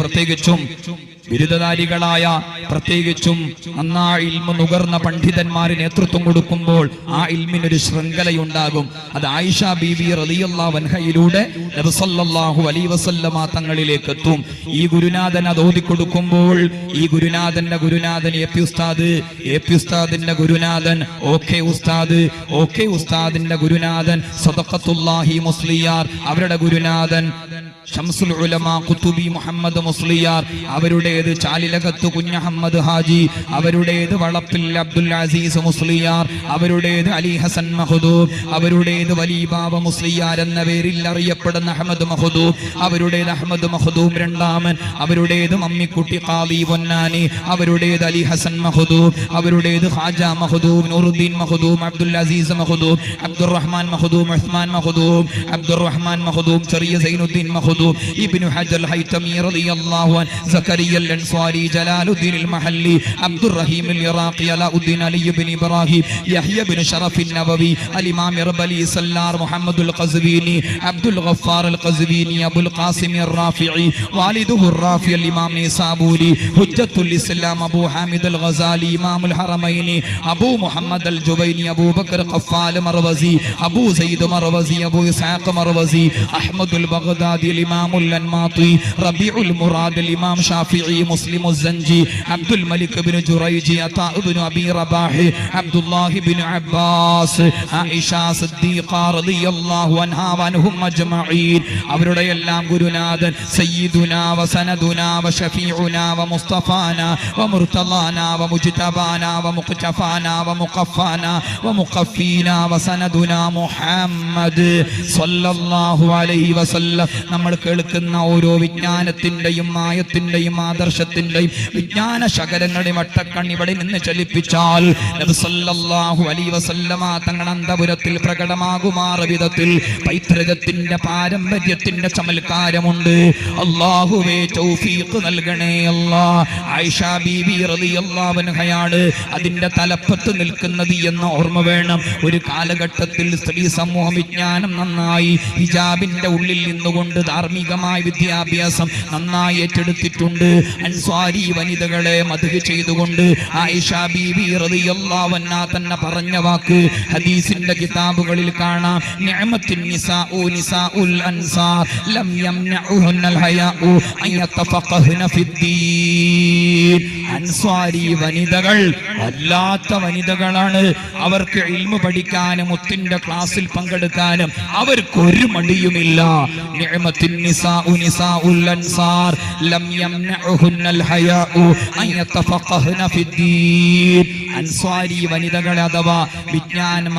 പ്രത്യേകിച്ചും ബിരുദധാരികളായ പ്രത്യേകിച്ചും അന്നാ ഇൽമ നുകർന്ന പണ്ഡിതന്മാര് നേതൃത്വം കൊടുക്കുമ്പോൾ ആ ഇൽമിനൊരു ശൃംഖലയുണ്ടാകും. അത് ആയിഷ ബീബി റലിയുള്ള വൻഹയിലൂടെ നബ്സല്ലാഹു അലൈ വസല്ലമ തങ്ങളിലേക്ക് എത്തും ഈ ഗുരുനാഥൻ അത് ഓതിക്കൊടുക്കുമ്പോൾ ഈ ഗുരുനാഥന്റെ ഗുരുനാഥൻ എ പി ഉസ്താദ് എ പി ഉസ്താദിന്റെ ഗുരുനാഥൻ ഓ കെ ഉസ്താദ് ഓ കെ ഉസ്താദിന്റെ ഗുരുനാഥൻ സദഖത്തുല്ലാഹി മുസ്ലിയാർ അവരുടെ ഗുരുനാഥൻ ഷംസുൽ ഉലമ കുത്തുബി മുഹമ്മദ് മുസ്ലിയാർ അവരുടേത് ചാലിലകത്ത് കുഞ്ഞഹമ്മദ് ഹാജി അവരുടേത് വളപ്പിൽ അബ്ദുൽ അസീസ് മുസ്ലിയാർ അവരുടേത് അലി ഹസൻ മഹദൂബ് അവരുടേത് വലിബാബ മുസ്ലിയാർ എന്ന പേരിൽ അറിയപ്പെടുന്ന അഹമ്മദ് മഹദൂബ് അവരുടേത് അഹമ്മദ് മഹദൂബ് രണ്ടാമൻ അവരുടേത് മമ്മിക്കുട്ടി കാവി പൊന്നാനി അവരുടേത് അലി ഹസൻ മഹദൂബ് അവരുടേത് ഹാജ മഹദൂബ് നൂറുദ്ദീൻ മഹദൂബ് അബ്ദുൽ അസീസ് മഹദൂബ് അബ്ദുറഹ്മാൻ മഹദൂബ് ഉസ്മാൻ മഹദൂബ് അബ്ദുറഹ്മാൻ മഹദൂബ് ചെറിയ Zainuddin മഹദൂബ് يأخذ ابن حجر الهيتمي رضي الله عنه زكريا الأنصاري جلال الدين المحلي عبد الرحيم العراقي علاء الدين علي بن إبراهيم يحيى بن شرف النبوي الإمام ربلي سلار محمد القزويني عبد الغفار القزويني أبو القاسم الرافعي والده الرافع الإمام نيسابوري حجة الإسلام أبو حامد الغزالي إمام الحرمين أبو محمد الجبيني أبو بكر قفال مروزي أبو زيد مروزي أبو إسحاق مروزي أحمد البغدادي Marwazi Abu Sayyid Marwazi Abu Ishaq Marwazi Ahmad al Baghdadi al Imam al Anmati റബീഉ അൽ മുറാദ് അൽ ഇമാം ഷാഫിഈ മുസ്ലിം അൽ സൻജി Abdul Malik ibn Jurayj Ata ibn Abi Rabah Abdullah ibn Abbas Aisha Siddiqa റളിയല്ലാഹു അൻഹാ വൻഹും അജ്മഈൻ അവരുടെ എല്ലാം ഗുരുനാഥൻ സയ്യിദുന വസനദുന വശഫീഉന വമുസ്തഫാന വമുർതളാന വമുജ്തബാന വമുഖ്തഫാന വമുഖഫാന വമുഖഫീന വസനദുന മുഹമ്മദ് സ്വല്ലല്ലാഹു അലൈഹി വസല്ലം നമ്മൾ കേൾക്കുന്ന ഓരോ വിജ്ഞാനത്തിന്റെയും മായത്തിന്റെയും ആദർശത്തിന്റെയും വിജ്ഞാന ശകലങ്ങളുടെ വട്ടക്കണ്ണിവിടെ നിന്ന് ചലിപ്പിച്ചാൽ നബി സല്ലല്ലാഹു അലൈഹി വസല്ലമ തങ്ങളുടെ അന്തപുരത്തിൽ പ്രകടമാകുമാറ വിധത്തിൽ പൈതൃകത്തിന്റെ പാരമ്പര്യത്തിന്റെ ചമൽക്കാരമുണ്ട്. അള്ളാഹുവേ തൗഫീഖ് നൽകണേ അല്ലാ. ആയിഷ ബീബി റളിയല്ലാഹു അൻഹയാണ് അതിന്റെ തലപ്പത്ത് നിൽക്കുന്നത് എന്ന ഓർമ്മ വേണം. ഒരു കാലഘട്ടത്തിൽ സ്ത്രീ സമൂഹ വിജ്ഞാനം നന്നായി ഹിജാബിന്റെ ഉള്ളിൽ നിന്നുകൊണ്ട് ധാർമ്മികമായ വിദ്യാഭ്യാസം നന്നായി ഏറ്റെടുത്തിട്ടുണ്ട്. അൻസ്വാരി വനിതകളെ മധു ചെയ്തുകൊണ്ട് ആയിഷ ബീബി റളിയല്ലാഹു അൻഹ തന്നെ പറഞ്ഞ വാക്ക് ഹദീസിന്റെ കിതാബുകളിൽ കാണാം. നിഅമത്തിൻ ലം ഹയാഉ ഫിദ്ദീൻ അൻസ്വാരി വനിതകൾ വല്ലാത്ത വനിതകളാണ്. അവർക്ക് ഇൽമു പഠിക്കാനും മുത്തിന്റെ ക്ലാസ്സിൽ പങ്കെടുക്കാനും അവർക്ക് ഒരു മടിയുമില്ല. നിഅമത്തിൻ نساء الأنصار അൻസാർ ലം الحياء ഹയാഉ അൻ في ഫിദ്ദീൻ അൻസ്വാരി വനിതകൾ അഥവാ വിജ്ഞാനം